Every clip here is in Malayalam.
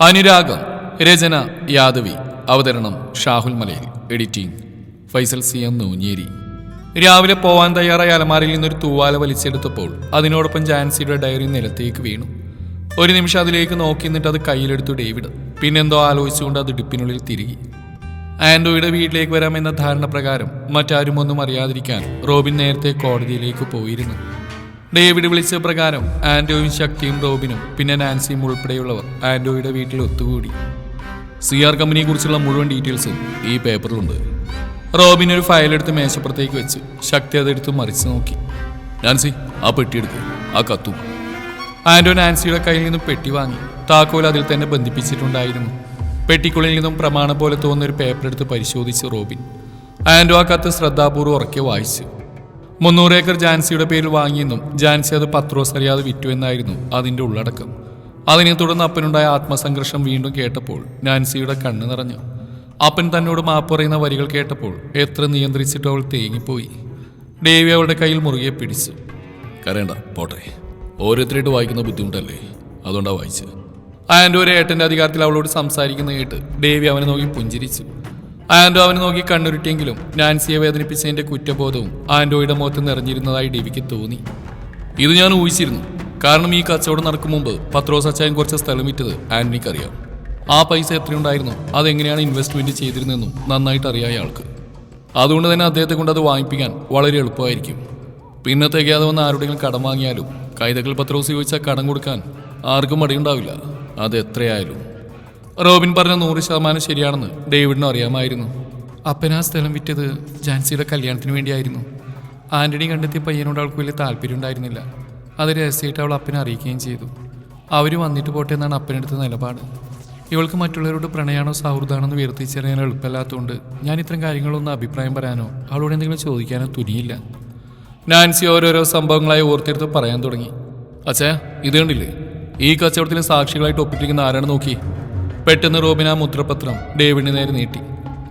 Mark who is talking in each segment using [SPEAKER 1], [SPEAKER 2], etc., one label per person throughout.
[SPEAKER 1] അനുരാഗം രചന യാദവി അവതരണം Shahul Malayil editing Faisal C M Noonjeri. രാവിലെ പോവാൻ തയ്യാറായ അലമാരിൽ നിന്നൊരു തൂവാല വലിച്ചെടുത്തപ്പോൾ അതിനോടൊപ്പം ജാൻസിയുടെ ഡയറി നിലത്തേക്ക് വീണു. ഒരു നിമിഷം അതിലേക്ക് നോക്കി നിന്നിട്ട് അത് കയ്യിലെടുത്തു ഡേവിഡ്. പിന്നെന്തോ ആലോചിച്ചുകൊണ്ട് അത് ഇടുപ്പിനുള്ളിൽ തിരികെ. ആൻഡോയുടെ വീട്ടിലേക്ക് വരാമെന്ന ധാരണ പ്രകാരം മറ്റാരും ഒന്നും അറിയാതിരിക്കാൻ റോബിൻ നേരത്തെ കോടതിയിലേക്ക് പോയിരുന്നു. ഡേവിഡ് വിളിച്ച പ്രകാരം ആൻഡോയും ശക്തിയും റോബിനും പിന്നെ നാൻസിയും ഉൾപ്പെടെയുള്ളവർ ആൻഡോയുടെ വീട്ടിൽ ഒത്തുകൂടി. സി ആർ കമ്പനിയെ കുറിച്ചുള്ള മുഴുവൻ ഡീറ്റെയിൽസും ഈ പേപ്പറിലുണ്ട്. റോബിൻ ഒരു ഫയൽ എടുത്ത് മേശപ്പുറത്തേക്ക് വെച്ച് ശക്തി അതെടുത്ത് മറിച്ച് നോക്കി. നാൻസി ആ പെട്ടി എടുക്ക്. ആ കത്തും. ആൻഡോ നാൻസിയുടെ കയ്യിൽ നിന്നും പെട്ടി വാങ്ങി. താക്കോൽ അതിൽ തന്നെ ബന്ധിപ്പിച്ചിട്ടുണ്ടായിരുന്നു. പെട്ടിക്കുള്ളിൽ നിന്നും പ്രമാണം പോലെ തോന്നുന്ന ഒരു പേപ്പർ എടുത്ത് പരിശോധിച്ചു റോബിൻ. ആൻഡോ ആ കത്ത് ശ്രദ്ധാപൂർവം ഉറക്കെ വായിച്ചു. മുന്നൂറ് ഏക്കർ ജാൻസിയുടെ പേരിൽ വാങ്ങിയെന്നും ജാൻസി അത് പത്രോസ് അറിയാതെ വിറ്റു എന്നായിരുന്നു അതിന്റെ ഉള്ളടക്കം. അതിനെ തുടർന്ന് അപ്പനുണ്ടായ ആത്മസംഘർഷം വീണ്ടും കേട്ടപ്പോൾ നാൻസിയുടെ കണ്ണ് നിറഞ്ഞു. അപ്പൻ തന്നോട് മാപ്പ് പറയുന്ന വരികൾ കേട്ടപ്പോൾ എത്ര നിയന്ത്രിച്ചിട്ട് അവൾ തേങ്ങിപ്പോയി. ഡേവി അവളുടെ കയ്യിൽ മുറുകെ പിടിച്ചു. കരയണ്ട പോട്ടെ. ഓരോരുത്തരായിട്ട് വായിക്കുന്ന ബുദ്ധിമുട്ടല്ലേ? അതുകൊണ്ടാണ് വായിച്ചത്. ആൻഡോ ഒരു ഏട്ടന്റെ അധികാരത്തിൽ അവളോട് സംസാരിക്കുന്ന കേട്ട് ഡേവി അവനെ നോക്കി പുഞ്ചിരിച്ചു. ആൻഡോ അവനെ നോക്കി കണ്ണുരുട്ടിയെങ്കിലും നാൻസിയെ വേദനിപ്പിച്ചതിന്റെ കുറ്റബോധവും ആൻഡോയുടെ മുഖത്ത് നിറഞ്ഞിരുന്നതായി ഡേവിക്ക് തോന്നി. ഇത് ഞാൻ ഊഹിച്ചിരുന്നു. കാരണം ഈ കച്ചവടം നടക്കും മുമ്പ് പത്രോസ് അച്ചായൻ കുറച്ച് സ്ഥലം വിറ്റത് ആന്റണിക്ക് അറിയാം ആ പൈസ എത്രയുണ്ടായിരുന്നു? അതെങ്ങനെയാണ് ഇൻവെസ്റ്റ്മെന്റ് ചെയ്തിരുന്നതെന്നും നന്നായിട്ട് അറിയാം അയാൾക്ക് അതുകൊണ്ട് തന്നെ അദ്ദേഹത്തെ കൊണ്ട് അത് വാങ്ങിപ്പിക്കാൻ വളരെ എളുപ്പമായിരിക്കും. പിന്നെ തികയാതെ വന്ന് ആരുടെയും കടം വാങ്ങിയാലും കൈതകൾ പത്രോസ് ചോദിച്ചാൽ കടം കൊടുക്കാൻ ആർക്കും മടിയുണ്ടാവില്ല. അത് എത്രയായാലും. റോബിൻ പറഞ്ഞ നൂറ് ശതമാനം ശരിയാണെന്ന് ഡേവിഡിനും അറിയാമായിരുന്നു. അപ്പൻ ആ സ്ഥലം വിറ്റത് ജാൻസിയുടെ കല്യാണത്തിന് വേണ്ടിയായിരുന്നു. ആന്റണി കണ്ടെത്തിയ പയ്യനോട് അവൾക്ക് വലിയ താല്പര്യം ഉണ്ടായിരുന്നില്ല അത് രഹസ്യമായിട്ട് അവൾ അപ്പനെ അറിയിക്കുകയും ചെയ്തു. അവർ വന്നിട്ട് പോട്ടെ എന്നാണ് അപ്പനെടുത്ത നിലപാട്. ഇവൾക്ക് മറ്റുള്ളവരോട് പ്രണയാണോ സൗഹൃദമാണെന്ന് വേർതിരിച്ചറിയാൻ എളുപ്പമില്ലാത്തതുകൊണ്ട് ഞാൻ ഇത്തരം കാര്യങ്ങളൊന്നും അഭിപ്രായം പറയാനോ അവളോട് എന്തെങ്കിലും ചോദിക്കാനോ തുനിയില്ല. നാൻസി ഓരോരോ സംഭവങ്ങളായി ഓർത്തെടുത്ത് പറയാൻ തുടങ്ങി. അച്ഛാ ഇത് കണ്ടില്ലേ? ഈ കച്ചവടത്തിന് സാക്ഷികളായിട്ട് ഒപ്പിട്ടിരിക്കുന്ന ആരാണ് നോക്കി. പെട്ടെന്ന് റോബിൻ ആ മുദ്രപത്രം ഡേവിഡിന് നേരെ നീട്ടി.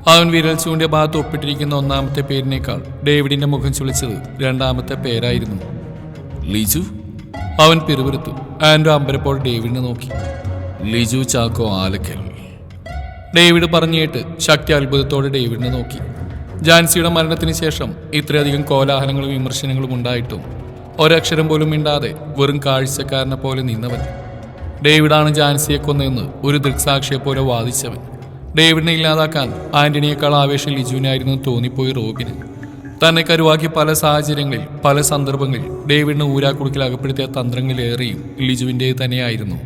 [SPEAKER 1] അവൻ വിരൽ ചൂണ്ടിയ ഭാഗത്ത് ഒപ്പിട്ടിരിക്കുന്ന ഒന്നാമത്തെ പേരിനേക്കാൾ ഡേവിഡിന്റെ മുഖം ചുളിച്ചത് രണ്ടാമത്തെ പേരായിരുന്നു. ലിജു? അവൻ പിറുപിറുത്തു. ആൻഡോ അമ്പരപ്പോൾ ഡേവിഡിനെ നോക്കി. ലിജു ചാക്കോ ആലക്കൽ. ഡേവിഡ് പറഞ്ഞിട്ട് ശക്തി അത്ഭുതത്തോടെ ഡേവിഡിനെ നോക്കി. ജാൻസിയുടെ മരണത്തിന് ശേഷം ഇത്രയധികം കോലാഹലങ്ങളും വിമർശനങ്ങളും ഉണ്ടായിട്ടും ഒരക്ഷരം പോലും മിണ്ടാതെ വെറും കാഴ്ചക്കാരനെ പോലെ നിന്നവൻ. ഡേവിഡാണ് ജാൻസിയെ കൊന്നതെന്ന് ഒരു ദൃക്സാക്ഷിയെ പോലെ വാദിച്ചവൻ. ഡേവിഡിനെ ഇല്ലാതാക്കാൻ ആന്റണിയേക്കാൾ ആവേശം ലിജുവിനായിരുന്നു തോന്നിപ്പോയി റോബിന്. തന്നെ കരുവാക്കി പല സാഹചര്യങ്ങളിൽ പല സന്ദർഭങ്ങളിൽ ഡേവിഡിന് ഊരാക്കുടുക്കിൽ അകപ്പെടുത്തിയ തന്ത്രങ്ങളിലേറെയും ലിജുവിന്റെ തന്നെയായിരുന്നു.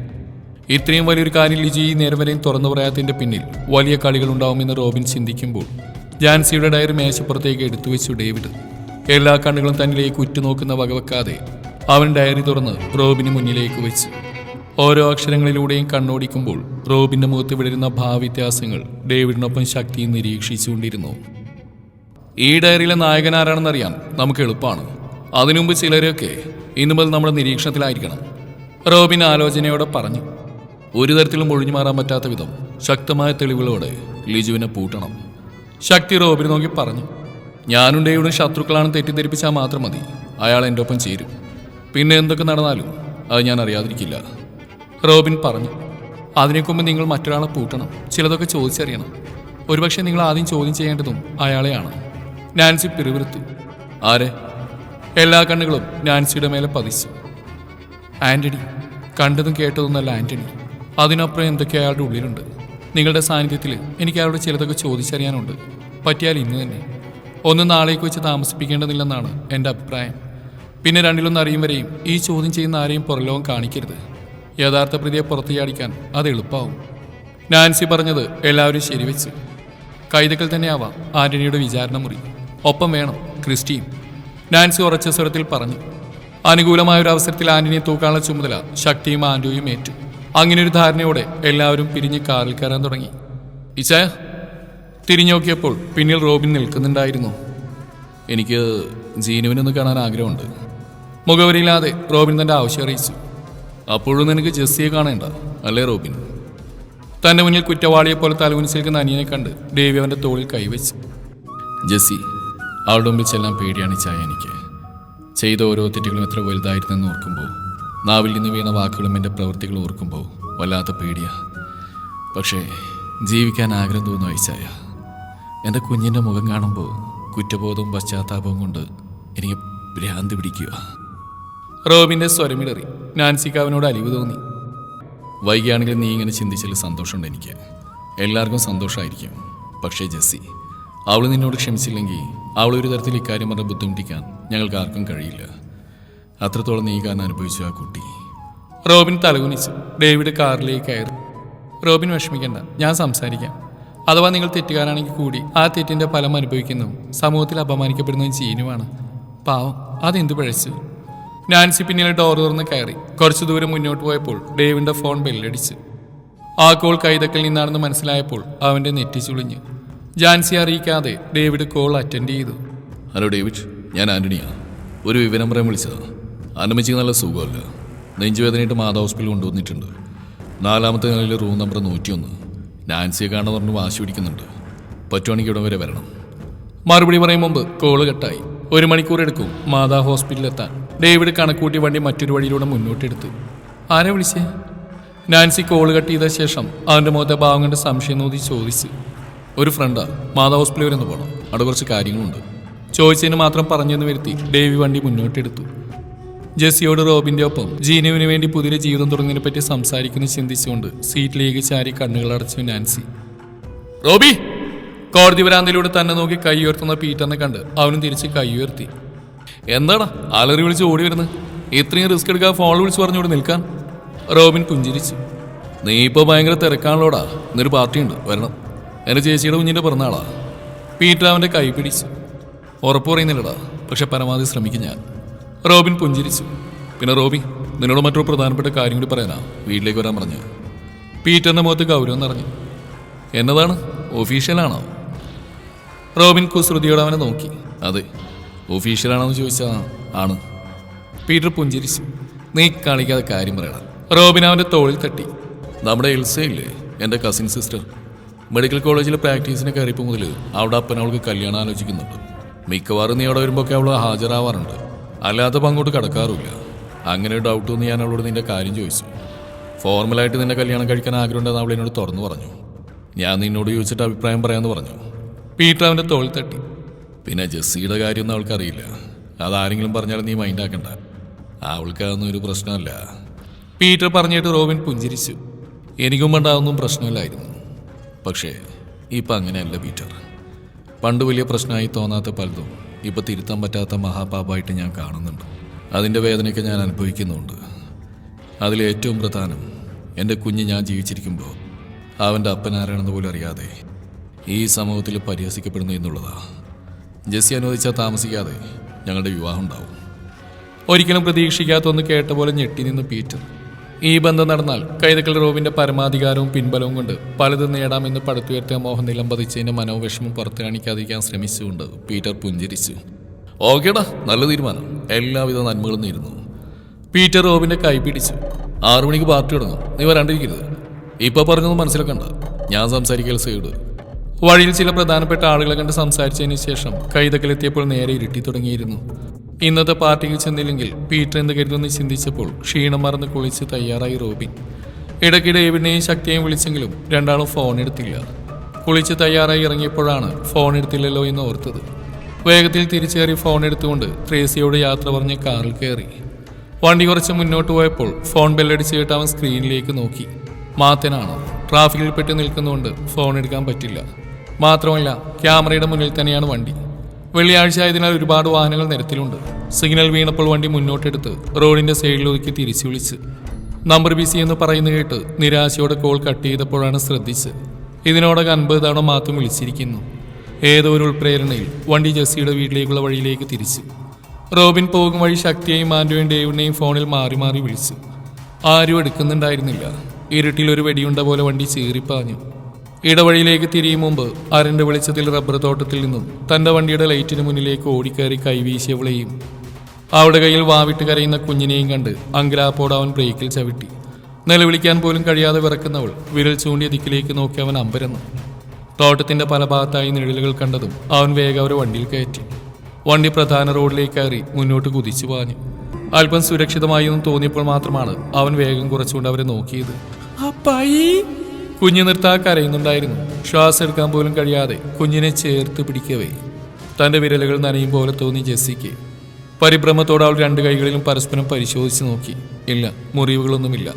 [SPEAKER 1] ഇത്രയും വലിയൊരു കാര്യം ലിജു ഈ നേരം തുറന്നു പറയാത്തതിന്റെ പിന്നിൽ വലിയ കളികളുണ്ടാവുമെന്ന് റോബിൻ ചിന്തിക്കുമ്പോൾ ജാൻസിയുടെ ഡയറി മേശപ്പുറത്തേക്ക് എടുത്തു വെച്ചു ഡേവിഡ്. എല്ലാ കണ്ണുകളും തന്നിലേക്ക് ഉറ്റുനോക്കുന്ന വകവെക്കാതെ അവൻ ഡയറി തുറന്ന് റോബിന് മുന്നിലേക്ക് വെച്ചു. ഓരോ അക്ഷരങ്ങളിലൂടെയും കണ്ണോടിക്കുമ്പോൾ റോബിന്റെ മുഖത്ത് വിടരുന്ന ഭാവവ്യത്യാസങ്ങൾ ഡേവിഡിനൊപ്പം ശക്തി നിരീക്ഷിച്ചുകൊണ്ടിരുന്നു. ഈ ഡയറിയിലെ നായകൻ ആരാണെന്നറിയാൻ നമുക്ക് എളുപ്പമാണ്. അതിനുമുമ്പ് ചിലരൊക്കെ ഇന്നു മുതൽ നമ്മുടെ നിരീക്ഷണത്തിലായിരിക്കണം. റോബിൻ ആലോചനയോടെ പറഞ്ഞു ഒരു തരത്തിലും ഒഴിഞ്ഞു മാറാൻ പറ്റാത്ത വിധം ശക്തമായ തെളിവുകളോടെ ലിജുവിനെ പൂട്ടണം. ശക്തി റോബിനെ നോക്കി പറഞ്ഞു ഞാനും ഡേവിഡും ശത്രുക്കളാണ് തെറ്റിദ്ധരിപ്പിച്ചാൽ മാത്രം മതി അയാൾ എന്റെ ഒപ്പം ചേരും. പിന്നെ എന്തൊക്കെ നടന്നാലും അത് ഞാൻ അറിയാതിരിക്കില്ല. റോബിൻ പറഞ്ഞു അതിനേക്ക് മുമ്പ് നിങ്ങൾ മറ്റൊരാളെ പൂട്ടണം. ചിലതൊക്കെ ചോദിച്ചറിയണം. ഒരുപക്ഷെ നിങ്ങൾ ആദ്യം ചോദ്യം ചെയ്യേണ്ടതും അയാളെയാണ്. നാൻസി പിറുപിറുത്തു. ആരെ? എല്ലാ കണ്ണുകളും നാൻസിയുടെ മേലെ പതിച്ചു. ആന്റണി. കണ്ടതും കേട്ടതൊന്നല്ല ആന്റണി. അതിനപ്പുറം എന്തൊക്കെ അയാളുടെ ഉള്ളിലുണ്ട്. നിങ്ങളുടെ സാന്നിധ്യത്തിൽ എനിക്ക് അയാളോട് ചിലതൊക്കെ ചോദിച്ചറിയാനുണ്ട്. പറ്റിയാൽ ഇന്ന് തന്നെ. ഒന്ന് നാളേക്ക് വെച്ച് താമസിപ്പിക്കേണ്ടതില്ലെന്നാണ് എന്റെ അഭിപ്രായം. പിന്നെ രണ്ടിലൊന്ന് അറിയും വരെയും ഈ ചോദ്യം ചെയ്യുന്ന ആരെയും പുറലോകം കാണിക്കരുത്. യഥാർത്ഥ പ്രതിയെ പുറത്തു ചാടിക്കാൻ അത് എളുപ്പമാവും നാൻസി പറഞ്ഞത് എല്ലാവരും ശരിവെച്ച്. കൈതക്കൽ തന്നെയാവാം ആന്റണിയുടെ വിചാരണ മുറി ഒപ്പം വേണം ക്രിസ്റ്റിയും നാൻസി ഉറച്ച സ്വരത്തിൽ പറഞ്ഞു. അനുകൂലമായ ഒരു അവസരത്തിൽ ആന്റണിയെ തൂക്കാനുള്ള ചുമതല ശക്തിയും ആൻഡോയും ഏറ്റു. അങ്ങനെ ഒരു ധാരണയോടെ എല്ലാവരും പിരിഞ്ഞ് കാറിൽ കയറാൻ തുടങ്ങി. തിരിഞ്ഞു നോക്കിയപ്പോൾ പിന്നിൽ റോബിൻ നിൽക്കുന്നുണ്ടായിരുന്നു. എനിക്ക് ജീനുവിനൊന്ന് കാണാൻ ആഗ്രഹമുണ്ട്. മുഖവരിയില്ലാതെ റോബിൻ തന്റെ ആവശ്യം അറിയിച്ചു. അപ്പോഴും നിനക്ക് ജെസ്സിയെ കാണേണ്ട അല്ലേ റോബിൻ? തന്റെ മുന്നിൽ കുറ്റവാളിയെ പോലെ തലകുനിച്ചിരിക്കുന്ന അനിയനെ കണ്ട് ദേവി അവന്റെ തോളിൽ കൈവച്ചു. ജെസ്സി അവളുടെ മുമ്പിൽ ചെല്ലാൻ പേടിയാണ് ചായ എനിക്ക്. ചെയ്ത ഓരോ തെറ്റുകളും എത്ര വലുതായിരുന്നെന്ന് ഓർക്കുമ്പോൾ നാവിൽ നിന്ന് വീണ വാക്കുകളും എന്റെ പ്രവൃത്തികളും ഓർക്കുമ്പോൾ വല്ലാത്ത പേടിയാ. പക്ഷേ ജീവിക്കാൻ ആഗ്രഹം തോന്നുന്നു ഐസായ എന്റെ കുഞ്ഞിന്റെ മുഖം കാണുമ്പോൾ കുറ്റബോധവും പശ്ചാത്താപവും കൊണ്ട് എനിക്ക് ഭ്രാന്തി പിടിക്കുക റോബിന്റെ സ്വരമിടറി. നാൻസിക്ക് അവനോട് അലിവ് തോന്നി. വൈകിയാണെങ്കിൽ നീ ഇങ്ങനെ ചിന്തിച്ചതിൽ സന്തോഷമുണ്ട് എനിക്ക്. എല്ലാവർക്കും സന്തോഷമായിരിക്കും. പക്ഷേ ജെസ്സി അവൾ നിന്നോട് ക്ഷമിച്ചില്ലെങ്കിൽ അവൾ ഒരു തരത്തിൽ ഇക്കാര്യം പറഞ്ഞ് ബുദ്ധിമുട്ടിക്കാൻ ഞങ്ങൾക്ക് ആർക്കും കഴിയില്ല. അത്രത്തോളം നീ കാരണം അനുഭവിച്ചു ആ കുട്ടി. റോബിൻ തലകുനിച്ചു ഡേവിഡ് കാറിലേക്ക് കയറി. റോബിൻ വിഷമിക്കേണ്ട ഞാൻ സംസാരിക്കാം. അഥവാ നിങ്ങൾ തെറ്റുകാരാണെങ്കിൽ കൂടി ആ തെറ്റിന്റെ ഫലം അനുഭവിക്കുന്നതും സമൂഹത്തിൽ അപമാനിക്കപ്പെടുന്നതും ചെയ്യുന്നുമാണ് പാവം അതെന്ത് പിഴച്ചു? നാൻസി പിന്നിലെ ഡോർ തുറന്ന് കയറി. കുറച്ചു ദൂരം മുന്നോട്ട് പോയപ്പോൾ ഡേവിന്റെ ഫോൺ ബെല്ലടിച്ച് ആ കോൾ കൈതക്കൽ നിന്നാണെന്ന് മനസ്സിലായപ്പോൾ അവന്റെ നെറ്റി ചുളിഞ്ഞു. ജാൻസി അറിയിക്കാതെ ഡേവിഡ് കോൾ അറ്റൻഡ് ചെയ്തു. ഹലോ ഡേവിഡ് ഞാൻ ആന്റണിയാ. ഒരു വിവരം പറയാൻ വിളിച്ചതാ. അന്നമ്മച്ചിക്ക് നല്ല സുഖമല്ല? നെഞ്ചുവേദനയായിട്ട് മാതാ ഹോസ്പിറ്റലിൽ കൊണ്ടുവന്നിട്ടുണ്ട്. നാലാമത്തെ നിലയിൽ റൂം നമ്പർ നൂറ്റിയൊന്ന്. നാൻസിയെ കാണാൻ പറഞ്ഞ് വാശി പിടിക്കുന്നുണ്ട്. പറ്റുവാണെങ്കിൽ ഇവിടെ വരെ വരണം. മറുപടി പറയും മുമ്പ് കോൾ കട്ടായി ഒരു മണിക്കൂർ എടുക്കും മാതാ ഹോസ്പിറ്റലിൽ എത്താൻ. ഡേവിഡ് കണക്കൂട്ടി വണ്ടി മറ്റൊരു വഴിയിലൂടെ മുന്നോട്ടെടുത്തു. ആരെ വിളിച്ചേ? നാൻസി കോൾ കട്ട് ചെയ്ത ശേഷം അവന്റെ മുഖത്തെ ഭാവം കണ്ട് സംശയം നോക്കി ചോദിച്ചു. ഒരു ഫ്രണ്ടാ മാതാ ഹോസ്പിറ്റലിൽ വരെ പോകണം അവിടെ കുറച്ച് കാര്യങ്ങളുണ്ട്. ചോദിച്ചതിന് മാത്രം പറഞ്ഞെന്ന് വരുത്തി ഡേവി വണ്ടി മുന്നോട്ടെടുത്തു. ജെസ്സിയോട് റോബിന്റെ ഒപ്പം ജീനുവിന് വേണ്ടി പുതിയ ജീവിതം തുടങ്ങിയതിനെ പറ്റി സംസാരിക്കുന്ന ചിന്തിച്ചുകൊണ്ട് സീറ്റിലേക്ക് ചാരി കണ്ണുകൾ അടച്ചു നാൻസി. റോബി കോടതി വരാന്തയിലൂടെ തന്നെ നോക്കി കൈ ഉയർത്തുന്ന പീറ്ററിനെ കണ്ട് അവനും തിരിച്ച് കൈ ഉയർത്തി. എന്താടാ അലറി വിളിച്ച് ഓടി വരുന്നത് ഇത്രയും റിസ്ക് എടുക്കാൻ ഫോൺ വിളിച്ച് പറഞ്ഞോട് നിൽക്കാൻ. റോബിൻ പുഞ്ചിരിച്ചു. നീ ഇപ്പോൾ ഭയങ്കര തിരക്കാണല്ലോടാ. ഇന്നൊരു പാർട്ടിയുണ്ട് വരണം. എന്റെ ചേച്ചിയുടെ കുഞ്ഞിന്റെ പിറന്നാളാ. പീറ്റർ അവന്റെ കൈ പിടിച്ചു. ഉറപ്പ് പറയുന്നില്ലടാ പക്ഷെ പരമാവധി ശ്രമിക്കും ഞാൻ. റോബിൻ പുഞ്ചിരിച്ചു. പിന്നെ റോബി നിന്നോട് മറ്റൊരു പ്രധാനപ്പെട്ട കാര്യം കൂടി പറയാനാ വീട്ടിലേക്ക് വരാൻ പറഞ്ഞു. പീറ്ററിന്റെ മുഖത്ത് ഗൗരവം നിറഞ്ഞു. എന്നതാണ്? ഒഫീഷ്യലാണോ റോബിൻ കുസൃതിയോടെ അവനെ നോക്കി. അതെ ഒഫീഷ്യലാണോ എന്ന് ചോദിച്ചാ ആണ്. പീറ്റർ പുഞ്ചിരിച്ചു നീ കാണിക്കാതെ കാര്യം പറയണം. റോബിൻ അവന്റെ തോളിൽ തട്ടി. നമ്മുടെ എൽസയില്ലേ എന്റെ കസിൻ സിസ്റ്റർ മെഡിക്കൽ കോളേജിൽ പ്രാക്ടീസിന് കയറിയപ്പോൾ മുതൽ അവിടെ അപ്പൻ അവൾക്ക് കല്യാണം ആലോചിക്കുന്നുണ്ട്. മിക്കവാറും നീ അവിടെ വരുമ്പോഴൊക്കെ അവൾ ഹാജരാവാറുണ്ട്. അല്ലാത്തപ്പോൾ അങ്ങോട്ട് കടക്കാറില്ല അങ്ങനെ ഡൗട്ട് വന്ന് ഞാൻ അവളോട് നിന്റെ കാര്യം ചോദിച്ചു. ഫോർമലായിട്ട് നിന്നെ കല്യാണം കഴിക്കാൻ ആഗ്രഹമുണ്ടെന്ന് അവൾ എന്നോട് തുറന്നു പറഞ്ഞു. ഞാൻ നിന്നോട് ചോദിച്ചിട്ട് അഭിപ്രായം പറയാമെന്ന് പറഞ്ഞു. പീറ്റർ അവന്റെ തോളിൽ തട്ടി. പിന്നെ ജെസ്സിയുടെ കാര്യമൊന്നും അവൾക്കറിയില്ല. അതാരെങ്കിലും പറഞ്ഞാൽ നീ മൈൻഡാക്കണ്ട അവൾക്ക് അതൊന്നും ഒരു പ്രശ്നമല്ല. പീറ്റർ പറഞ്ഞിട്ട് റോബിൻ പുഞ്ചിരിച്ചു. എനിക്കും പണ്ടാതൊന്നും പ്രശ്നമില്ലായിരുന്നു. പക്ഷേ ഇപ്പം അങ്ങനെയല്ല പീറ്റർ. പണ്ട് വലിയ പ്രശ്നമായി തോന്നാത്ത പലതും ഇപ്പം തിരുത്താൻ പറ്റാത്ത മഹാപാപമായിട്ട് ഞാൻ കാണുന്നുണ്ട്. അതിന്റെ വേദനയൊക്കെ ഞാൻ അനുഭവിക്കുന്നുണ്ട്. അതിലേറ്റവും പ്രധാനം എന്റെ കുഞ്ഞ് ഞാൻ ജീവിച്ചിരിക്കുമ്പോൾ അവന്റെ അപ്പനാരാണെന്ന് പോലും അറിയാതെ ഈ സമൂഹത്തിൽ പരിഹസിക്കപ്പെടുന്നു എന്നുള്ളതാ. ജെസ്സി അനുവദിച്ചാൽ താമസിക്കാതെ ഞങ്ങളുടെ വിവാഹം ഉണ്ടാവും. ഒരിക്കലും പ്രതീക്ഷിക്കാത്ത ഒന്ന് കേട്ട പോലെ ഞെട്ടി നിന്ന് പീറ്റർ. ഈ ബന്ധം നടന്നാൽ കൈതക്കൽ റോബിന്റെ പരമാധികാരവും പിൻബലവും കൊണ്ട് പലതും നേടാമെന്ന് പടുത്തുയർത്തിയ മോഹൻ നിലം പതിച്ചതിന്റെ മനോവിഷമം പുറത്തു കാണിക്കാതിരിക്കാൻ ശ്രമിച്ചുകൊണ്ട് പീറ്റർ പുഞ്ചിരിച്ചു. ഓക്കേടാ നല്ല തീരുമാനം. എല്ലാവിധ നന്മകളും നേരുന്നു. പീറ്റർ റോബിന്റെ കൈ പിടിച്ചു. ആറു മണിക്ക് പാർട്ടി തുടങ്ങും. നീ വരാണ്ടിരിക്കരുത്. ഇപ്പൊ പറഞ്ഞൊന്നും മനസ്സിലാക്കണ്ട. ഞാൻ സംസാരിക്കൽ സൈഡ്. വഴിയിൽ ചില പ്രധാനപ്പെട്ട ആളുകളെ കണ്ട് സംസാരിച്ചതിന് ശേഷം കൈതക്കലെത്തിയപ്പോൾ നേരെ ഇരുട്ടി തുടങ്ങിയിരുന്നു. ഇന്നത്തെ പാർട്ടിക്ക് ചെന്നില്ലെങ്കിൽ പീറ്റർ എന്ന് കരുതുമെന്ന് ചിന്തിച്ചപ്പോൾ ക്ഷീണം മറന്ന് കുളിച്ച് തയ്യാറായി റോബിൻ. ഇടയ്ക്കിടെ എവിടെയും ശക്തിയെയും വിളിച്ചെങ്കിലും രണ്ടാളും ഫോൺ എടുത്തില്ല. കുളിച്ച് തയ്യാറായി ഇറങ്ങിയപ്പോഴാണ് ഫോൺ എടുത്തില്ലല്ലോ എന്ന് ഓർത്തത്. വേഗത്തിൽ തിരിച്ചേറി ഫോൺ എടുത്തുകൊണ്ട് ത്രേസിയോട് യാത്ര പറഞ്ഞ് കാറിൽ കയറി. വണ്ടി കുറച്ച് മുന്നോട്ട് പോയപ്പോൾ ഫോൺ ബെല്ലടിച്ച് കേട്ട് അവൻ സ്ക്രീനിലേക്ക് നോക്കി. മാത്തനാണ് ട്രാഫിക്കിൽ പെട്ട് നിൽക്കുന്നതുകൊണ്ട് ഫോൺ എടുക്കാൻ പറ്റില്ല. മാത്രമല്ല ക്യാമറയുടെ മുന്നിൽ തന്നെയാണ് വണ്ടി. വെള്ളിയാഴ്ച ആയതിനാൽ ഒരുപാട് വാഹനങ്ങൾ നിരത്തിലുണ്ട്. സിഗ്നൽ വീണപ്പോൾ വണ്ടി മുന്നോട്ടെടുത്ത് റോഡിന്റെ സൈഡിലൊതുക്കി തിരിച്ചു വിളിച്ച്. നമ്പർ ബിസി എന്ന് പറയുന്ന കേട്ട് നിരാശയോടെ കോൾ കട്ട് ചെയ്തപ്പോഴാണ് ശ്രദ്ധിച്ച്. ഇതിനോടകം അൻപത് തവണ മാത്രം വിളിച്ചിരിക്കുന്നു. ഏതോ ഒരു ഉൾപ്രേരണയിൽ വണ്ടി ജെസ്സിയുടെ വീട്ടിലേക്കുള്ള വഴിയിലേക്ക് തിരിച്ചു. റോബിൻ പോകും വഴി ശക്തിയെയും ആൻഡോയും ഡേവിഡിനെയും ഫോണിൽ മാറി മാറി വിളിച്ചു. ആരും എടുക്കുന്നുണ്ടായിരുന്നില്ല. ഇരുട്ടിൽ ഒരു വെടിയുണ്ട പോലെ വണ്ടി ചീറിപ്പാഞ്ഞു. ഇടവഴിയിലേക്ക് തിരിയും മുമ്പ് അരന്റെ വെളിച്ചത്തിൽ റബ്ബർ തോട്ടത്തിൽ നിന്നും തന്റെ വണ്ടിയുടെ ലൈറ്റിന് മുന്നിലേക്ക് ഓടിക്കയറി കൈവീശിയവളെയും അവിടെ കയ്യിൽ വാവിട്ട് കരയുന്ന കുഞ്ഞിനെയും കണ്ട് അങ്കലാപ്പോട് അവൻ ബ്രേക്കിൽ ചവിട്ടി. നിലവിളിക്കാൻ പോലും കഴിയാതെ വിറക്കുന്നവൾ വിരൽ ചൂണ്ടിയ ദിക്കിലേക്ക് നോക്കി അവൻ അമ്പരന്നു. തോട്ടത്തിന്റെ പല ഭാഗത്തായി നിഴലുകൾ കണ്ടതും അവൻ വേഗം അവരെ വണ്ടിയിൽ കയറ്റി. വണ്ടി പ്രധാന റോഡിലേക്ക് കയറി മുന്നോട്ട് കുതിച്ചു പാഞ്ഞു. അല്പം സുരക്ഷിതമായി എന്ന് തോന്നിയപ്പോൾ മാത്രമാണ് അവൻ വേഗം കുറച്ചുകൊണ്ട് അവരെ നോക്കിയത്. കുഞ്ഞു നിർത്താ കരയുന്നുണ്ടായിരുന്നു. ശ്വാസം എടുക്കാൻ പോലും കഴിയാതെ കുഞ്ഞിനെ ചേർത്ത് പിടിക്കവേ. തന്റെ വിരലുകൾ നനയും പോലെ തോന്നി ജെസ്സിക്ക്. പരിഭ്രമത്തോടെ അവൾ രണ്ട് കൈകളിലും പരസ്പരം പരിശോധിച്ച് നോക്കി. ഇല്ല മുറിവുകളൊന്നുമില്ല.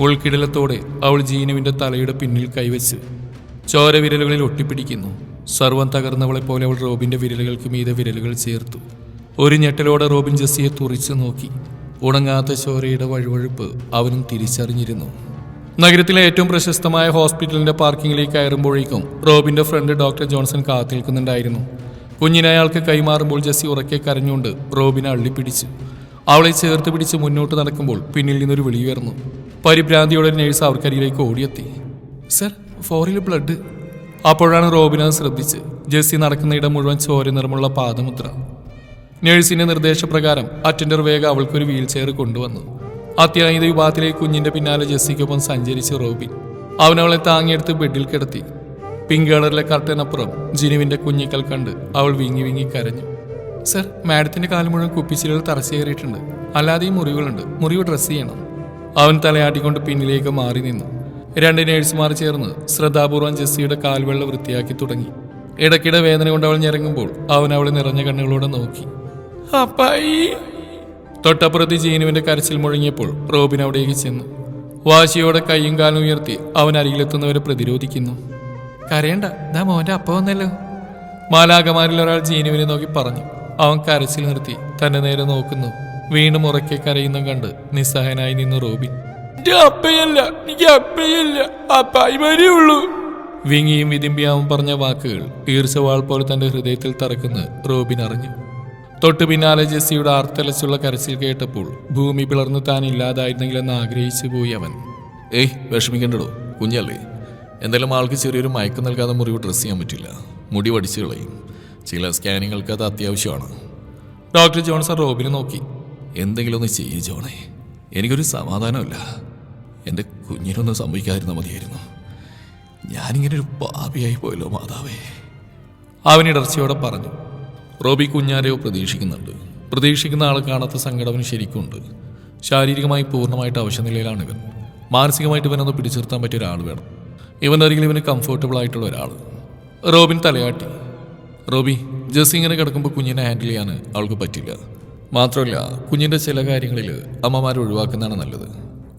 [SPEAKER 1] ഉൾക്കിടലത്തോടെ അവൾ ജീനുവിന്റെ തലയുടെ പിന്നിൽ കൈവച്ച് ചോര വിരലുകളിൽ ഒട്ടിപ്പിടിക്കുന്നു. സർവം തകർന്നവളെ പോലെ അവൾ റോബിന്റെ വിരലുകൾക്ക് മീതെ വിരലുകൾ ചേർത്തു. ഒരു ഞെട്ടലോടെ റോബിൻ ജെസ്സിയെ തുറിച്ചു നോക്കി. ഉണങ്ങാത്ത ചോരയുടെ വഴുവഴുപ്പ് അവനും തിരിച്ചറിഞ്ഞിരുന്നു. നഗരത്തിലെ ഏറ്റവും പ്രശസ്തമായ ഹോസ്പിറ്റലിന്റെ പാർക്കിംഗിലേക്ക് കയറുമ്പോഴേക്കും റോബിന്റെ ഫ്രണ്ട് ഡോക്ടർ ജോൺസൺ കാത്തു നിൽക്കുന്നുണ്ടായിരുന്നു കുഞ്ഞിനെ അയാൾക്ക് കൈമാറുമ്പോൾ ജെസ്സി ഉറക്കെ കരഞ്ഞുകൊണ്ട് റോബിനെ അള്ളിപ്പിടിച്ച്. അവളെ ചേർത്ത് പിടിച്ച് മുന്നോട്ട് നടക്കുമ്പോൾ പിന്നിൽ നിന്നൊരു വിളി ഉയർന്നു. പരിഭ്രാന്തിയോടെ നേഴ്സ് അവർക്കരിയിലേക്ക് ഓടിയെത്തി. സർ ഫോറിൽ ബ്ലഡ്. അപ്പോഴാണ് റോബിനെ ശ്രദ്ധിച്ച് ജെസ്സി നടക്കുന്ന ഇടം മുഴുവൻ ചോര നിറമുള്ള പാദമുദ്ര. നേഴ്സിന്റെ നിർദ്ദേശപ്രകാരം അറ്റൻഡർ വേഗം അവൾക്കൊരു വീൽ ചെയർ കൊണ്ടുവന്നു. അത്യാഹിത വിഭാഗത്തിലെ കുഞ്ഞിന്റെ പിന്നാലെ ജെസ്സിക്കൊപ്പം സഞ്ചരിച്ച് റോബിൻ അവനവളെ താങ്ങിയെടുത്ത് ബെഡിൽ കിടത്തി. പിങ്ക് കളറിലെ കർട്ടനപ്പുറം ജിനുവിന്റെ കുഞ്ഞിക്കൽ കണ്ട് അവൾ വിങ്ങി വിങ്ങി കരഞ്ഞു. സർ മാഡത്തിന്റെ കാലം മുഴുവൻ കുപ്പിച്ചിലുകൾ തറച്ചേറിയിട്ടുണ്ട് അല്ലാതെ ഈ മുറിവുകളുണ്ട്. മുറിവ് ഡ്രസ് ചെയ്യണം. അവൻ തലയാട്ടിക്കൊണ്ട് പിന്നിലേക്ക് മാറി നിന്നു. രണ്ട് നേഴ്സുമാർ ചേർന്ന് ശ്രദ്ധാപൂർവം ജെസ്സിയുടെ കാൽവെള്ള വൃത്തിയാക്കി തുടങ്ങി. ഇടയ്ക്കിടെ വേദന കൊണ്ട് അവൾ ഞെരങ്ങുമ്പോൾ അവൻ അവളെ നിറഞ്ഞ കണ്ണുകളോടെ നോക്കി. അപ്പായി തൊട്ടപ്പുറത്ത് ജീനുവിന്റെ കരച്ചിൽ മുഴങ്ങിയപ്പോൾ റോബിൻ അവിടേക്ക് ചെന്നു. വാശിയോടെ കൈയും കാലും ഉയർത്തി അവൻ അരികിലെത്തുന്നവരെ പ്രതിരോധിക്കുന്നു. കരയണ്ട ദാ മോന്റെ അപ്പ വന്നല്ലോ. മാലാകമാരിൽ ഒരാൾ ജീനുവിനെ നോക്കി പറഞ്ഞു. അവൻ കരച്ചിൽ നിർത്തി തന്നെ നേരെ നോക്കുന്നു. വീണ്ടും ഉറക്കെ കരയുന്ന കണ്ട് നിസ്സഹായനായി നിന്നു റോബിൻ. അപ്പയല്ല എനിക്ക് അപ്പയല്ല. അപ്പായി വരെയുള്ളൂ വിങ്ങിയും വിതിമ്പിയാവും പറഞ്ഞ വാക്കുകൾ ഈർച്ചവാൾ പോലെ തന്റെ ഹൃദയത്തിൽ തറക്കുന്ന റോബിൻ അറിഞ്ഞു. തൊട്ടു പിന്നാലെ ജെസ്സിയുടെ ആർത്തലച്ചുള്ള കരച്ചിൽ കേട്ടപ്പോൾ ഭൂമി പിളർന്നു താൻ ഇല്ലാതായിരുന്നെങ്കിലെന്ന് ആഗ്രഹിച്ചു പോയി അവൻ. ഏയ് വിഷമിക്കണ്ടടോ. കുഞ്ഞല്ലേ. എന്തായാലും ആൾക്ക് ചെറിയൊരു മയക്കം നൽകാതെ മുറിവ് ഡ്രസ്സ് ചെയ്യാൻ പറ്റില്ല. മുടി വടിച്ചു കളയും. ചില സ്കാനിങ്ങൾക്ക് അത് അത്യാവശ്യമാണ്. ഡോക്ടർ ജോൺസൺ റോബിനെ നോക്കി. എന്തെങ്കിലും ഒന്ന് ചെയ്യേ ജോണേ. എനിക്കൊരു സമാധാനമില്ല. എന്റെ കുഞ്ഞിനൊന്നും സംഭവിക്കാതിരുന്ന മതിയായിരുന്നു. ഞാനിങ്ങനെ ഒരു പാപിയായി പോയല്ലോ മാതാവേ. അവനിടർച്ചയോടെ പറഞ്ഞു. റോബി കുഞ്ഞാരെയോ പ്രതീക്ഷിക്കുന്നുണ്ട്. പ്രതീക്ഷിക്കുന്ന ആൾ കാണാത്ത സങ്കടം അവന് ശരിക്കുണ്ട്. ശാരീരികമായി പൂർണമായിട്ട് അവശനിലയിലാണ് ഇവൻ മാനസികമായിട്ട് ഇവനൊന്ന് പിടിച്ചു നിർത്താൻ പറ്റിയ ഒരാൾ വേണം. ഇവന്റെ അരികിൽ ഇവന് കംഫർട്ടബിൾ ആയിട്ടുള്ള ഒരാൾ റോബിൻ തലയാട്ടി. റോബി ജസ് ഇങ്ങനെ കിടക്കുമ്പോൾ കുഞ്ഞിനെ ഹാൻഡിൽ ചെയ്യാൻ അവൾക്ക് പറ്റില്ല. മാത്രമല്ല കുഞ്ഞിന്റെ ചില കാര്യങ്ങളിൽ അമ്മമാർ ഒഴിവാക്കുന്നതാണ് നല്ലത്.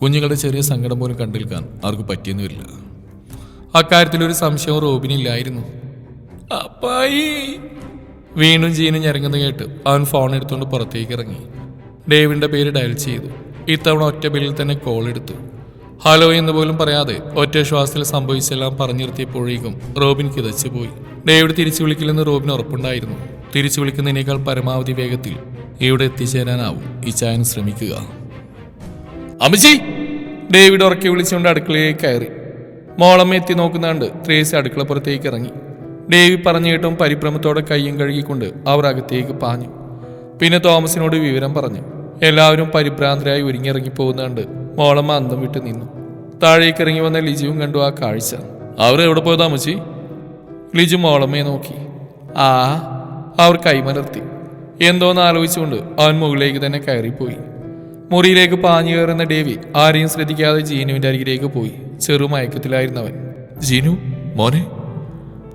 [SPEAKER 1] കുഞ്ഞുങ്ങളുടെ ചെറിയ സങ്കടം പോലും കണ്ടിരിക്കാൻ അവർക്ക് പറ്റിയെന്ന് വരില്ല അക്കാര്യത്തിലൊരു സംശയവും റോബിനില്ലായിരുന്നു. അപ്പായി! വീണ്ടും ജീനും ഞരങ്ങുന്ന കേട്ട് അവൻ ഫോൺ എടുത്തുകൊണ്ട് പുറത്തേക്ക് ഇറങ്ങി. ഡേവിന്റെ പേര് ഡയൽ ചെയ്തു. ഇത്തവണ ഒറ്റ ബില്ലിൽ തന്നെ കോൾ എടുത്തു. ഹലോ എന്ന് പോലും പറയാതെ ഒറ്റ ശ്വാസത്തിൽ സംഭവിച്ചെല്ലാം പറഞ്ഞു നിർത്തിയപ്പോഴേക്കും റോബിൻ കിതച്ചു പോയി. ഡേവിഡ് തിരിച്ചു വിളിക്കില്ലെന്ന് റോബിന് ഉറപ്പുണ്ടായിരുന്നു. തിരിച്ചു വിളിക്കുന്നതിനേക്കാൾ പരമാവധി വേഗത്തിൽ ഇവിടെ എത്തിച്ചേരാനാവും ഈ ചായൻ ശ്രമിക്കുക. അമിജി ഡേവിഡ് ഉറക്കി വിളിച്ചുകൊണ്ട് അടുക്കളയിലേക്ക് കയറി. മോളമ്മ എത്തി നോക്കുന്നാണ്ട് ത്രേസി അടുക്കളപ്പുറത്തേക്ക് ഇറങ്ങി. ഡേവി പറഞ്ഞു പരിഭ്രമത്തോടെ കയ്യും കഴുകിക്കൊണ്ട് അവർ അകത്തേക്ക് പാഞ്ഞു. പിന്നെ തോമസിനോട് വിവരം പറഞ്ഞു. എല്ലാവരും പരിഭ്രാന്തരായി ഒരുങ്ങിയിറങ്ങി പോകുന്നുണ്ട് മോളമ്മ അന്തം വിട്ട് നിന്നു. താഴേക്ക് ഇറങ്ങി വന്ന ലിജുവും കണ്ടു ആ കാഴ്ച. അവർ എവിടെ പോയതാ അമ്മച്ചി ലിജു മോളമ്മയെ നോക്കി. ആ അവർ കൈമലർത്തി. എന്തോന്ന് ആലോചിച്ചുകൊണ്ട് അവൻ മുകളിലേക്ക് തന്നെ കയറിപ്പോയി. മുറിയിലേക്ക് പാഞ്ഞു കയറുന്ന ഡേവി ആരെയും ശ്രദ്ധിക്കാതെ ജീനുവിന്റെ അരികിലേക്ക് പോയി. ചെറു മയക്കത്തിലായിരുന്നവൻ. ജീനു മോനെ.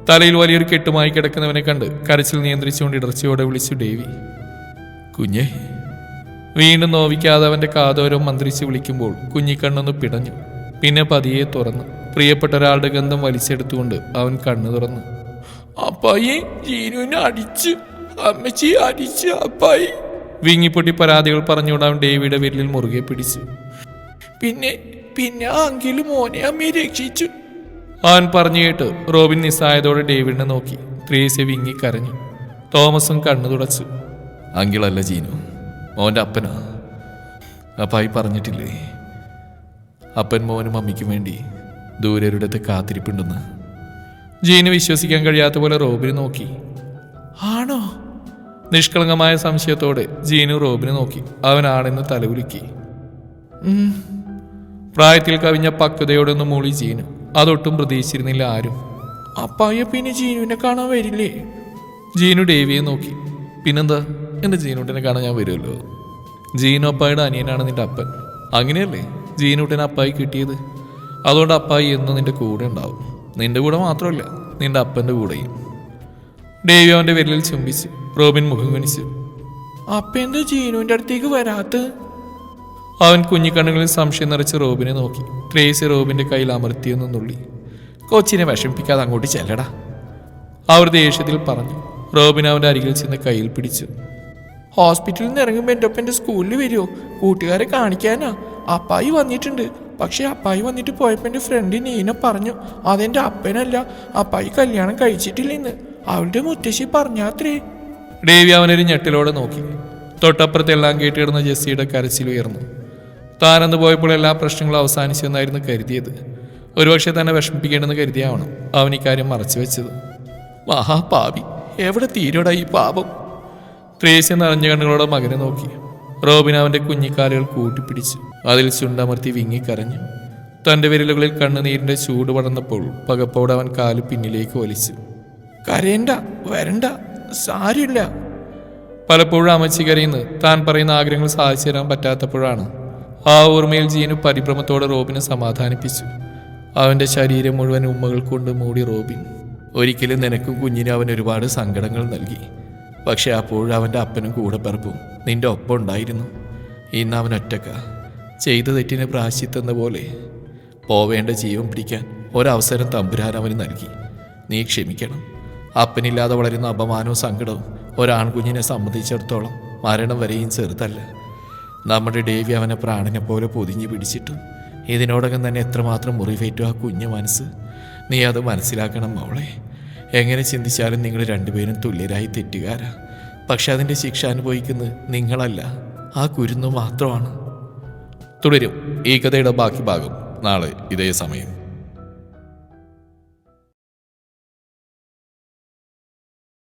[SPEAKER 1] തലയിൽ വലിയൊരു കെട്ടുമായി കിടക്കുന്നവനെ കണ്ട് കരച്ചിൽ നിയന്ത്രിച്ചുകൊണ്ട് ഇടർച്ചയോടെ വിളിച്ചു ഡേവി. കുഞ്ഞെ. വീണ്ടും നോവിക്കാതെ അവന്റെ കാതോരം മന്ത്രിച്ച് വിളിക്കുമ്പോൾ കുഞ്ഞിക്കണ്ണൊന്ന് പിടഞ്ഞു. പിന്നെ പതിയെ തുറന്നു. പ്രിയപ്പെട്ട ഒരാളുടെ ഗന്ധം വലിച്ചെടുത്തുകൊണ്ട് അവൻ കണ്ണു തുറന്നു. അപ്പായി ജീനുവിനെ അടിച്ച്. അമ്മച്ചി അടിച്ച് അപ്പായി. വിങ്ങിപ്പൊട്ടി പരാതികൾ പറഞ്ഞുകൊണ്ട് അവൻ ഡേവിയുടെ വിരലിൽ മുറുകെ പിടിച്ചു. പിന്നെ പിന്നെ അങ്കിൽ മോനെ അമ്മയെ രക്ഷിച്ചു. അവൻ പറഞ്ഞു കേട്ട് റോബിൻ നിസ്സായതോടെ ഡേവിഡിനെ നോക്കി. ത്രേസ്യ വിങ്ങി കരഞ്ഞു. തോമസും കണ്ണു തുടച്ചു. അങ്കിളല്ല ജീനു. മോന്റെ അപ്പനാ. അപ്പായി പറഞ്ഞിട്ടില്ലേ? അപ്പൻ മോനും അമ്മയ്ക്കും വേണ്ടി ദൂരൊരിടത്ത് കാത്തിരിപ്പുണ്ടെന്ന്. ജീനു വിശ്വസിക്കാൻ കഴിയാത്ത പോലെ റോബിന് നോക്കി. ആണോ? നിഷ്കളങ്കമായ സംശയത്തോടെ ജീനു റോബിനെ നോക്കി. അവനാണെന്ന് തലകുലുക്കി. പ്രായത്തിൽ കവിഞ്ഞ പക്വതയോടെ ഒന്ന് മൂളി ജീനു. അതൊട്ടും പ്രതീക്ഷിച്ചിരുന്നില്ല ആരും. അപ്പായ പിന്നെ ജീനുവിനെ കാണാൻ വരില്ലേ? ജീനു ഡേവിയെ നോക്കി. പിന്നെന്താ? എന്റെ ജീനുട്ടിനെ കാണാൻ ഞാൻ വരുമല്ലോ. ജീനു അപ്പായുടെ അനിയനാണ് നിന്റെ അപ്പൻ. അങ്ങനെയല്ലേ? ജീനുട്ടിനെ അപ്പായി കിട്ടിയത്? അതുകൊണ്ട് അപ്പായി എന്ന് നിന്റെ കൂടെ ഉണ്ടാവും. നിന്റെ കൂടെ മാത്രമല്ല നിന്റെ അപ്പന്റെ കൂടെയും. ഡേവി അവന്റെ വിരലിൽ ചുംബിച്ച് റോബിൻ മുഖം കുനിച്ചു. അപ്പ എന്താ ജീനുവിന്റെ അടുത്തേക്ക് വരാത്ത അവൻ കുഞ്ഞിക്കണ്ണുകളിൽ സംശയം നിറച്ച് റോബിനെ നോക്കി. ട്രേസി റോബിന്റെ കയ്യിൽ അമർത്തിയെന്ന് നുള്ളി. കൊച്ചിനെ വിഷമിപ്പിക്കാതെ അങ്ങോട്ട് ചെല്ലടാ. അവർ ദേഷ്യത്തിൽ പറഞ്ഞു. റോബിൻ അവന്റെ അരികിൽ ചെന്ന് കയ്യിൽ പിടിച്ചു. ഹോസ്പിറ്റലിൽ നിന്ന് ഇറങ്ങുമ്പോൾ എന്റെ ഒപ്പം എന്റെ സ്കൂളിൽ വരുമോ കൂട്ടുകാരെ കാണിക്കാനാ. അപ്പായി വന്നിട്ടുണ്ട്. പക്ഷേ അപ്പായി വന്നിട്ട് പോയപ്പോൾ എന്റെ ഫ്രണ്ട് നീന പറഞ്ഞു അതെന്റെ അപ്പനല്ല. അപ്പായി കല്യാണം കഴിച്ചിട്ടില്ലെന്ന്. അവളുടെ മുത്തശ്ശി പറഞ്ഞാത്രേ. ഡേവി അവനൊരു ഞെട്ടിലോടെ നോക്കി. തൊട്ടപ്പുറത്തെല്ലാം കേട്ടിടുന്ന ജെസ്സിയുടെ കരച്ചിൽ ഉയർന്നു. താനെന്ന് പോയപ്പോൾ എല്ലാ പ്രശ്നങ്ങളും അവസാനിച്ചെന്നായിരുന്നു കരുതിയത്. ഒരുപക്ഷെ തന്നെ വിഷമിപ്പിക്കേണ്ടെന്ന് കരുതിയാവണം അവൻ ഇക്കാര്യം മറച്ചു വെച്ചത്. മഹാപാപി എവിടെ തീരോടാ ഈ പാപം? ത്രേസ്യ നിറഞ്ഞ കണ്ണുകളോടെ മകനെ നോക്കി. റോബിൻ അവന്റെ കുഞ്ഞിക്കാലുകൾ കൂട്ടിപ്പിടിച്ചു അതിൽ ചുണ്ടമർത്തി വിങ്ങിക്കരഞ്ഞു. തന്റെ വിരലുകളിൽ കണ്ണുനീരിന്റെ ചൂട് പടർന്നപ്പോൾ പകപ്പോടെ അവൻ കാൽ പിന്നിലേക്ക് വലിച്ചു. കരയണ്ട വരണ്ട സാരില്ല പലപ്പോഴും അമ്മച്ചി കരയുന്നു. താൻ പറയുന്ന ആഗ്രഹങ്ങൾ സാധിച്ചു തരാൻ പറ്റാത്തപ്പോഴാണ് ആ ഓർമ്മയിൽ ജീനു പരിഭ്രമത്തോടെ റോബിനെ സമാധാനിപ്പിച്ചു. അവന്റെ ശരീരം മുഴുവൻ ഉമ്മകൾ കൊണ്ട് മൂടി റോബിൻ. ഒരിക്കലും നിനക്കും കുഞ്ഞിനും അവൻ ഒരുപാട് സങ്കടങ്ങൾ നൽകി. പക്ഷെ അപ്പോഴും അവന്റെ അപ്പനും കൂടെ പറപ്പും നിന്റെ ഒപ്പം ഉണ്ടായിരുന്നു. ഇന്ന് അവൻ ഒറ്റക്ക. ചെയ്ത തെറ്റിന് പ്രാശിത്തെന്ന പോലെ പോവേണ്ട ജീവൻ പിടിക്കാൻ ഒരവസരം തമ്പുരാൻ അവന് നൽകി. നീ ക്ഷമിക്കണം. അപ്പനില്ലാതെ വളരുന്ന അപമാനവും സങ്കടവും ഒരാൺകുഞ്ഞിനെ സംബന്ധിച്ചിടത്തോളം മരണം വരെയും ചെറുതല്ല. നമ്മുടെ ഡേവി അവനെ പ്രാണനെ പോലെ പൊതിഞ്ഞു പിടിച്ചിട്ടും ഇതിനോടകം തന്നെ എത്രമാത്രം മുറിവേറ്റു ആ കുഞ്ഞു മനസ്സ്. നീ അത് മനസ്സിലാക്കണം അവളെ എങ്ങനെ ചിന്തിച്ചാലും നിങ്ങൾ രണ്ടുപേരും തുല്യരായി തെറ്റുകാരാ. പക്ഷെ അതിന്റെ ശിക്ഷ അനുഭവിക്കുന്നത് നിങ്ങളല്ല ആ കുരുന്നു മാത്രമാണ്. തുടരും. ഈ കഥയുടെ ബാക്കി ഭാഗം നാളെ ഇതേ സമയം.